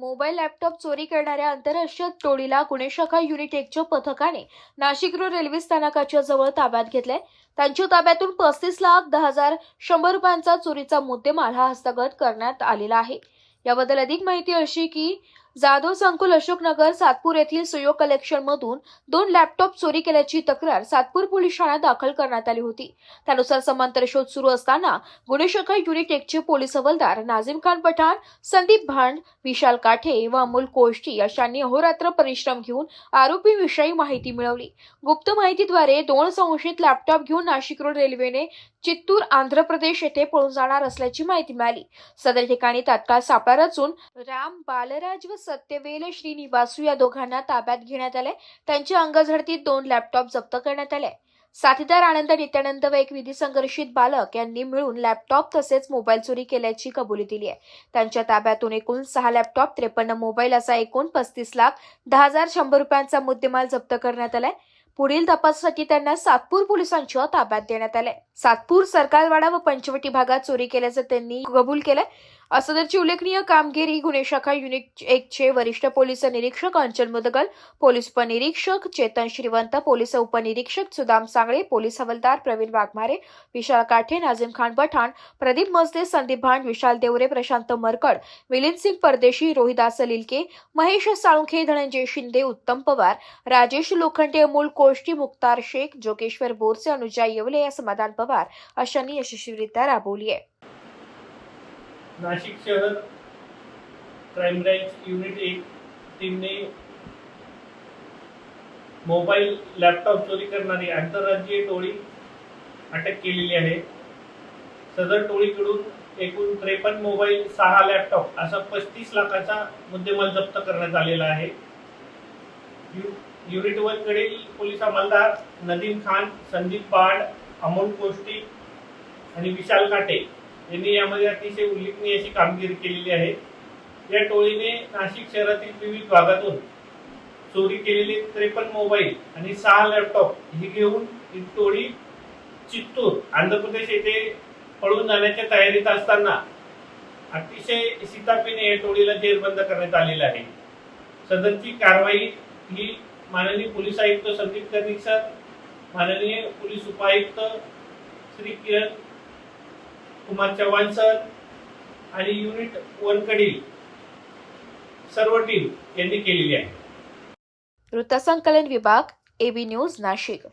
Mobile laptop चोरी करणाऱ्या आंतरराष्ट्रीय टोळीला गुन्हे शाखा युनिट एकच्या पथकाने नाशिक रोड रेल्वे स्थानकाच्या जवळ ताब्यात घेतले त्यांच्या ताब्यातून पस्तीस लाख दहा हजार शंभर रुपयांचा चोरीचा मुद्देमाल हा हस्तगत करण्यात आलेला आहे. याबद्दल अधिक माहिती अशी की जाधव संकुल अशोकनगर सातपूर येथील सुयोग कलेक्शन मधून दोन लॅपटॉप चोरी केल्याची तक्रार सातपूर पोलीस ठाण्यात दाखल करण्यात आली होती. त्यानुसार समांतर शोध सुरू असताना गुन्हे शाखा युनिटेकचे पोलीस हवालदार नाझिम खान पठाण संदीप भांड विशाल काठे व अमोल कोष्टी अशांनी अहोरात्र परिश्रम घेऊन आरोपीविषयी माहिती मिळवली. गुप्त माहितीद्वारे दोन संशयित लॅपटॉप घेऊन नाशिक रोड रेल्वेने चित्तूर आंध्र प्रदेश येथे पळून जाणार असल्याची माहिती मिळाली. सदर ठिकाणी तात्काळ सापळा रचून राम बालराज व सत्यवेल श्रीनिवासू या दोघांना ताब्यात घेण्यात आले त्यांच्या अंगझडतीत दोन लॅपटॉप जप्त करण्यात आले. साथीदार आनंद नित्यानंद व एक विधी संघर्षित बालक यांनी मिळून लॅपटॉप तसेच मोबाईल चोरी केल्याची कबुली दिली आहे. त्यांच्या ताब्यातून एकूण सहा लॅपटॉप त्रेपन्न मोबाईल असा एकूण पस्तीस लाख दहा हजार शंभर रुपयांचा मुद्देमाल जप्त करण्यात आलाय. पुढील तपासासाठी त्यांना सातपूर पोलिसांच्या ताब्यात देण्यात आले सातपूर सरकारवाडा व पंचवटी भागात चोरी केल्याचं त्यांनी कबूल केलंय. सदरची उल्लेखनीय कामगिरी गुन्हे शाखा युनिट एकचे वरिष्ठ पोलीस निरीक्षक अंचल मुदगल पोलीस उपनिरीक्षक चेतन श्रीवंत पोलीस उपनिरीक्षक सुदाम सांगळे पोलीस हवलदार प्रवीण वाघमारे विशाल काठे नाझिम खान पठाण प्रदीप मजदे संदीप भांड विशाल देवरे प्रशांत मरकड मिलिंद सिंग परदेशी रोहिदास लिलके महेश साळुंखे धनंजय शिंदे उत्तम पवार राजेश लोखंडे अमोल कोष्टी मुक्तार शेख जोगेश्वर बोरसे अनुजा येवले या समाधान पवार अशांनी यशस्वीरित्या राबवली आहे. नाशिक शहर क्राईम ब्रँच युनिट एक टीमने मोबाईल लॅपटॉप चोरी करणारी आंतरराज्यीय टोळी अटक केलेली आहे. सदर टोळीकडून एकूण त्रेपन्न मोबाईल सहा लॅपटॉप असा पस्तीस लाखाचा मुद्देमाल जप्त करण्यात आलेला आहे. यु युनिट वन कडील पोलीस अंमलदार नदीम खान संदीप बाड अमोल कोष्टी आणि विशाल काटे यांनी यामध्ये अतिशय उल्लेखनीय अशी कामगिरी केलेली आहे. या टोळीने नाशिक शहरातील विविध भागातून चोरी केलेले त्रेपन्न मोबाईल आणि सहा लॅपटॉप ही घेऊन ही टोळी चित्तूर आंध्र प्रदेश येथे पळून जाण्याच्या तयारीत असताना अतिशय सीतापीने या टोळीला जेरबंद करण्यात आलेला आहे. सदरची कारवाई ही माननीय पोलीस आयुक्त संदीप कर्णिक सर माननीय पोलीस उपायुक्त श्री किरण कुमार चव्हाण सर आणि युनिट वन कडील सर्व टीम यांनी केलेली आहे. वृत्तसंकलन विभाग एबी न्यूज नाशिक.